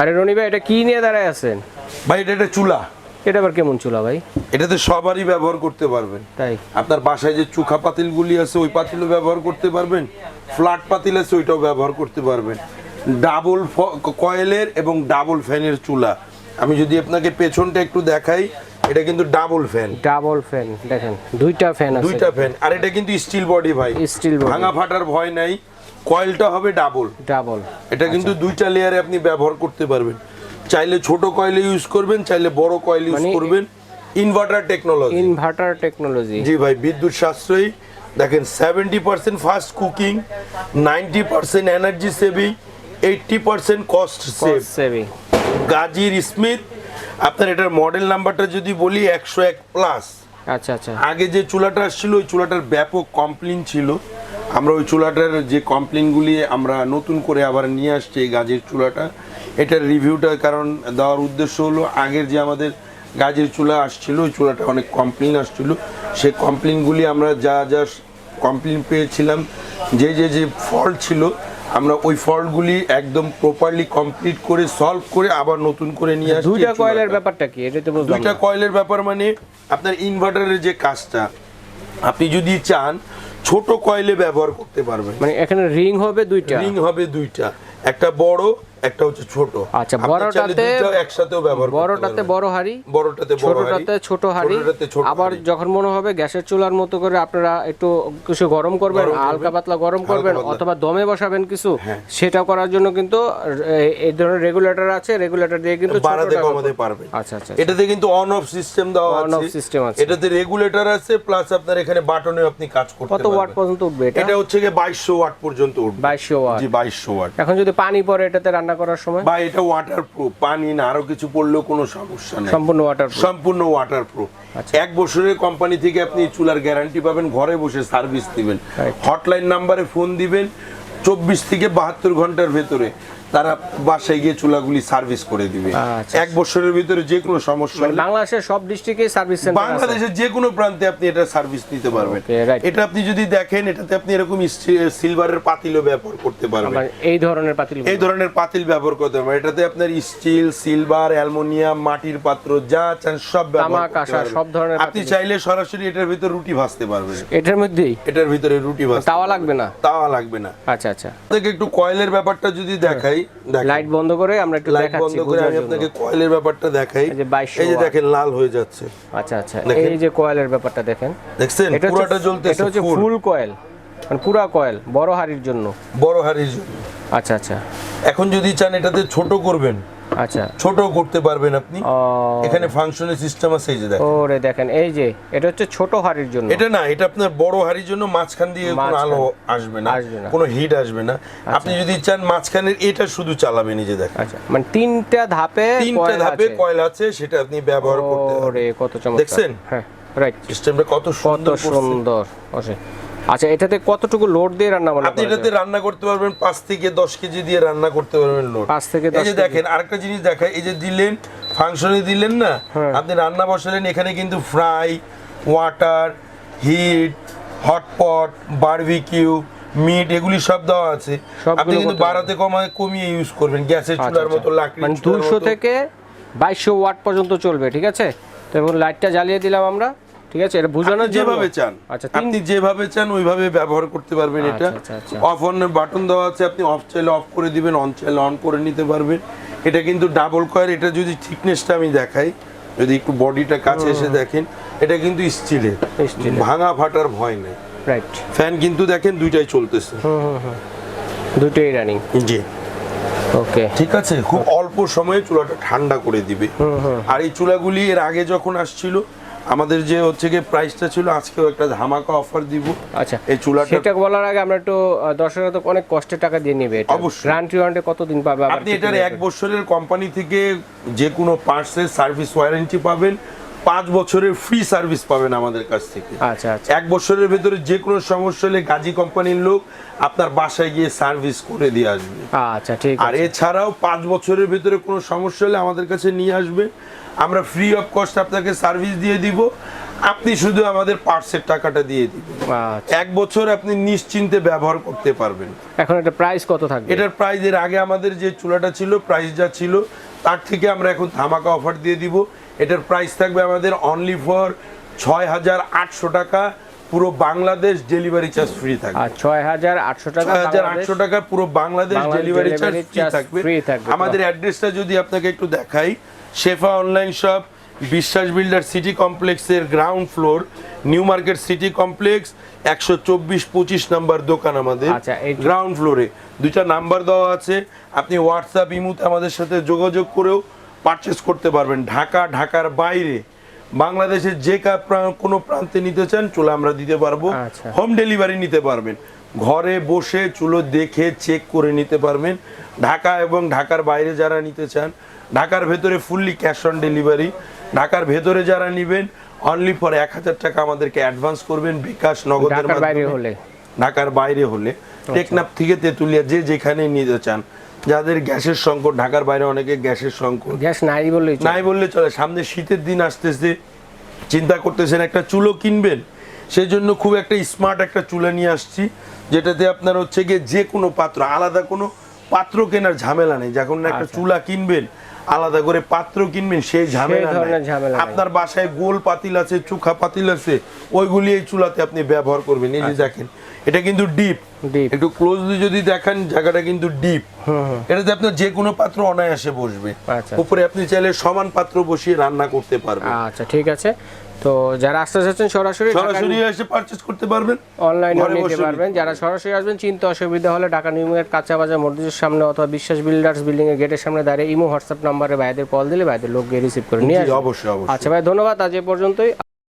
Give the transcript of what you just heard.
আরে রনি ভাই এটা কি নিয়ে দাঁড়ায় আছেন? ভাই এটা একটা চুলা। এটা আবার কেমন চুলা ভাই? এটাতে সবারই ব্যবহার করতে পারবেন। তাই? আপনার বাসায় যে চুখা পাতিলগুলি আছে ওই পাতিলও ব্যবহার করতে পারবেন। ফ্ল্যাট পাতিল আছে ওইটাও ব্যবহার করতে পারবেন। ডাবল কয়েলের এবং ডাবল ফ্যানের চুলা। আমি যদি আপনাকে পেছনটা একটু দেখাই এটা কিন্তু ডাবল ফ্যান। ডাবল ফ্যান দেখেন দুইটা ফ্যান আছে। দুইটা ফ্যান আর এটা কিন্তু স্টিল বডি ভাই। স্টিল। ভাঙা ফাটার ভয় নাই। কয়েলটা হবে ডাবল। ডাবল। এটা কিন্তু দুইটা লেয়ারে আপনি ব্যবহার করতে পারবেন। চাইলে ছোট কয়েলে ইউজ করবেন চাইলে বড় কয়েল ইউজ মানে- করবেন। ইনভার্টার টেকনোলজি ইনভার্টার টেকনোলজি জি ভাই বিদ্যুৎ সাশ্রয়ী। দেখেন seventy percent fast cooking ninety percent energy saving eighty percent cost save saving গাজীর স্মিথ আপনার এটার মডেল নাম্বারটা যদি বলি একশো এক প্লাস আচ্ছা আচ্ছা। আগে যে চুলাটা আসছিল ওই চুলাটার ব্যাপক কমপ্লেন ছিল। আমরা ওই চুলাটার যে কমপ্লেনগুলি আমরা নতুন করে আবার নিয়ে আসছি এই গাজের চুলাটা এটার রিভিউটা কারণ দেওয়ার উদ্দেশ্য হলো আগের যে আমাদের গাজের চুলা আসছিল ওই চুলাটা অনেক কমপ্লেন আসছিল। সেই কমপ্লেনগুলি আমরা যা যা কমপ্লেন পেয়েছিলাম যে যে যে ফল্ট ছিল আমরা ওই ফল্টগুলি একদম প্রপারলি কমপ্লিট করে সলভ করে আবার নতুন করে নিয়ে আসছি দুইটা কয়েলের ব্যাপারটা কি? এটা তো দুইটা কয়েলের ব্যাপার মানে আপনার ইনভার্টারের যে কাজটা আপনি যদি চান ছোট কয়েলে ব্যবহার করতে পারবেন। মানে এখানে রিং হবে দুইটা। রিং হবে দুইটা। একটা বড় একটা হচ্ছে ছোট। আচ্ছা, বড়টাতে- একসাথেও ব্যবহার বড়টাতে বড় হাড়ি বড়টাতে ছোটটাতে ছোট হাড়ি। আবার যখন মনে হবে গ্যাসের চুলার মতো করে আপনারা একটু কিছু গরম করবেন হালকা পাতলা গরম করবেন অথবা দমে বসাবেন কিছু হ্যাঁ। সেটা করার জন্য কিন্তু এই ধরনের রেগুলেটর আছে রেগুলেটর দিয়ে কিন্তু বাড়াতে কমাতে পারবেন। আচ্ছা আচ্ছা এটাতে কিন্তু অন অফ সিস্টেম দেওয়া আছে off system আছে। এটাতে রেগুলেটর আছে প্লাস আপনার এখানে বাটনে আপনি কাজ করতে কত ওয়াট পর্যন্ত উঠবে এটা? এটা হচ্ছে গিয়ে 2200 ওয়াট পর্যন্ত উঠবে। বাইশশো ওয়াট জি 2200 ওয়াট এখন যদি পানি পড়ে এটাতে রান্না করার সময়? বা এটা ওয়াটার প্রুফ পানি না আরও কিছু পড়লেও কোনো সমস্যা নেই। সম্পূর্ণ ওয়াটার সম্পূর্ণ ওয়াটার প্রুফ আচ্ছা। এক বছরের কোম্পানি থেকে আপনি চুলার গ্যারান্টি পাবেন ঘরে বসে সার্ভিস দিবেন। হটলাইন নাম্বারে ফোন দিবেন চব্বিশ থেকে বাহাত্তর ঘণ্টার ভেতরে। তারা বাসায় গিয়ে চুলাগুলি সার্ভিস করে দিবে। আচ্ছা। এক বছরের ভিতরে যে কোনো সমস্যা বাংলাদেশের সব ডিস্ট্রিক্টে সার্ভিস সেন্টার আছে। বাংলাদেশের যে কোনো প্রান্তে আপনি এটা সার্ভিস নিতে পারবেন। এটা আপনি যদি দেখেন এটাতে আপনি এরকম সিলভারের পাতিলও ব্যবহার করতে পারবেন। এই ধরনের পাতিল এই ধরনের পাতিল ব্যবহার করতে পারবেন। এটাতে আপনার স্টিল সিলভার অ্যালুমিনিয়াম মাটির পাত্র যা চান সব ব্যবহার। সব ধরনের আপনি চাইলে সরাসরি এটার ভিতরে রুটি ভাজতে পারবেন। এটার মধ্যেই? এটার ভিতরে রুটি ভাজতে তাওয়া লাগবে না? তাওয়া লাগবে না। আচ্ছা আচ্ছা। একটু কয়েলের ব্যাপারটা যদি দেখাই লাইট বন্ধ করে আমরা একটু লাইট বন্ধ করে আমি আপনাকে কয়েলের ব্যাপারটা দেখাই। এই যে 2200 এই যে ওয়াট। দেখেন লাল হয়ে যাচ্ছে। আচ্ছা আচ্ছা। এই যে কয়েলের ব্যাপারটা দেখেন। দেখছেন? এটা পুরোটা হচ্ছে এটা হচ্ছে ফুল। কয়েল মানে পুরা কয়েল বড় হাড়ির জন্য। বড় হাড়ির জন্য। আচ্ছা আচ্ছা। এখন যদি চান এটাতে ছোট করবেন আচ্ছা। ছোট করতে পারবেন আপনি। এখানে ফাংশনের সিস্টেম আছে এই যে দেখেন। ওরে দেখেন এই যে এটা হচ্ছে ছোট হাড়ির জন্য। এটা না এটা আপনার বড় হাড়ির জন্য মাঝখান দিয়ে কোনো আলো আসবে না কোনো হিট আসবে না। আপনি যদি চান মাঝখানের এটা শুধু চালাবেন এই যে দেখেন। আচ্ছা মানে তিনটা ধাপে তিনটা ধাপে। কয়েল আছে সেটা আপনি ব্যবহার করতে ওরে কত চমৎকার। দেখছেন? হ্যাঁ রাইট সিস্টেমটা কত সুন্দর সুন্দর। আচ্ছা এটাতে কতটুকু লোড দিয়ে রান্না বান্না আপনি এটাতে রান্না করতে পারবেন পাঁচ থেকে দশ কেজি দিয়ে রান্না করতে পারবেন লোড পাঁচ থেকে 10 এই যে দেখেন আরেকটা জিনিস দেখায় এই যে দিলেন ফাংশনে দিলেন না হ্যাঁ। আপনি রান্না বসালেন এখানে কিন্তু fry water heat hotpot barbecue meat এগুলি সব দেওয়া আছে। আপনি কিন্তু বাড়াতে কমায় কমিয়ে ইউজ করবেন গ্যাসের আচ্ছা, চুলার আচ্ছা। মতো লাকড়ি মানে দুশো থেকে বাইশশো ওয়াট পর্যন্ত চলবে ঠিক আছে? তো এবং লাইটটা জ্বালিয়ে দিলাম আমরা। ঠিক আছে? এটা বোঝানোর যেভাবে চান। আচ্ছা আপনি যেভাবে চান ওইভাবে ব্যবহার করতে পারবেন এটা। আচ্ছা, আচ্ছা, আচ্ছা। অফ অন বাটন দেওয়া আছে আপনি অফ চাইলে অফ করে দিবেন অন চাইলে অন করে নিতে পারবেন। এটা কিন্তু ডাবল কয়ের এটা যদি থিকনেসটা আমি দেখাই যদি একটু বডিটা কাছে এসে দেখেন এটা কিন্তু স্টিলের। ভাঙা ফাটার ভয় নেই। রাইট। ফ্যান কিন্তু দেখেন দুইটাই চলতেছে। দুটোই রানিং জি। ওকে ঠিক আছে? খুব অল্প সময়ে চুলাটা ঠান্ডা করে দিবে। আর এই চুলাগুলি এর আগে যখন আসছিল আমাদের যে হচ্ছে গিয়ে প্রাইসটা ছিল আজকেও একটা ধামাকা অফার দিব। আচ্ছা এই চুলাটা সেটা বলার আগে আমরা একটু দর্শকরা তো অনেক কষ্টে টাকা দিয়ে নেবে এটা। অবশ্যই। গ্যারান্টি ওয়ারেন্টি কতদিন পাবে আপনি এটার এক বছরের কোম্পানি থেকে যে কোনো পার্টসের সার্ভিস ওয়ারেন্টি পাবেন। পাঁচ বছরের ফ্রি সার্ভিস পাবেন আমাদের কাছ থেকে। আচ্ছা আচ্ছা। এক বছরের ভেতরে যে কোনো সমস্যা হলে গাজী কোম্পানির লোক আপনার বাসায় গিয়ে সার্ভিস করে দিয়ে আসবে। আচ্ছা ঠিক আর এছাড়াও পাঁচ বছরের ভেতরে কোনো সমস্যা হলে আমাদের কাছে নিয়ে আসবে। আমরা ফ্রি অফ কস্ট আপনাকে সার্ভিস দিয়ে দিব। আপনি শুধু আমাদের পার্সের টাকাটা দিয়ে দিবেন। আচ্ছা। এক বছর আপনি নিশ্চিন্তে ব্যবহার করতে পারবেন। এখন এটা প্রাইস কত থাকবে? এটার প্রাইস এর আগে আমাদের যে চুলাটা ছিল প্রাইস যা ছিল তার থেকে আমরা এখন ধামাকা অফার দিয়ে দিব। এটার প্রাইস থাকবে আমাদের অনলি ফর ছয় হাজার আটশো টাকা। পুরো বাংলাদেশ ডেলিভারি চার্জ ফ্রি থাকবে। ছয় হাজার আটশো টাকা হাজার আটশো টাকা পুরো বাংলাদেশ ডেলিভারি চার্জ ফ্রি থাকবে। আমাদের অ্যাড্রেসটা যদি আপনাকে একটু দেখাই Shefa online shop Biswas builder city কমপ্লেক্সের ground floor new market city complex একশো চব্বিশ পঁচিশ নাম্বার দোকান আমাদের আচ্ছা, গ্রাউন্ড ফ্লোরে দুইটা নাম্বার দেওয়া আছে। আপনি হোয়াটসঅ্যাপ ইমুতে আমাদের সাথে যোগাযোগ করেও পারচেস করতে পারবেন ঢাকা ঢাকার বাইরে। বাংলাদেশের যে কোনো প্রান্তে নিতে চান চলে আমরা দিতে পারব আচ্ছা। হোম ডেলিভারি নিতে পারবেন। ঘরে বসে চুলো দেখে চেক করে নিতে পারবেন। ঢাকা এবং ঢাকার বাইরে যারা নিতে চান ঢাকার ভেতরে ফুললি ক্যাশ অন ডেলিভারি ঢাকার ভেতরে যারা নেবেন অনলি ফর এক হাজার টাকা আমাদেরকে অ্যাডভান্স করবেন বিকাশ নগদের ঢাকার বাইরে হলে। ঢাকার বাইরে হলে। টেকনাফ থেকে তেতুলিয়া যে যেখানে নিতে চান যাদের গ্যাসের সংকট ঢাকার বাইরে অনেকে গ্যাসের সংকট। গ্যাস নাই বললে নাই বললে চলে। সামনে শীতের দিন আসতেছে চিন্তা করতেছেন একটা চুলো কিনবেন সেই জন্য খুব একটা স্মার্ট একটা চুলা নিয়ে আসছি যেটাতে আপনার হচ্ছে গিয়ে যে কোনো পাত্র আলাদা কোনো পাত্র কেনার ঝামেলা নেই। যখন একটা আচ্ছা। চুলা কিনবেন আলাদা করে পাত্র কিনবেন সেই ঝামেলা। আপনার বাসায় গোল পাতিল আছে চোখা পাতিল আছে ওইগুলি এই চুলাতে আপনি ব্যবহার করবেন। এই যে দেখেন এটা কিন্তু ডিপ। আচ্ছা। একটু ক্লোজলি যদি দেখেন জায়গাটা কিন্তু ডিপ। এটাতে আপনার যে কোনো পাত্র অনায়াসে বসবে। আচ্ছা। উপরে আপনি চাইলে সমান পাত্র বসিয়ে রান্না করতে পারবেন। আচ্ছা ঠিক আছে। তো যারা আসতে চাচ্ছেন সরাসরি সরাসরি এসে পারচেজ করতে পারবেন। অনলাইনে নিতে পারবেন। যারা সরাসরি আসবেন চিন্তা অসুবিধা হলে ঢাকা নিউ মার্কেট কাঁচা বাজার মসজিদের সামনে অথবা বিশ্বাস বিল্ডার্স বিল্ডিং এর গেটের সামনে দাঁড়িয়ে ইমো হোয়াটসঅ্যাপ নম্বরে ভাইদের কল দিলে ভাইদের লোক গিয়ে রিসিভ করে নিয়ে আসবে অবশ্যই অবশ্যই। আচ্ছা ভাই ধন্যবাদ। আজ এ পর্যন্তই।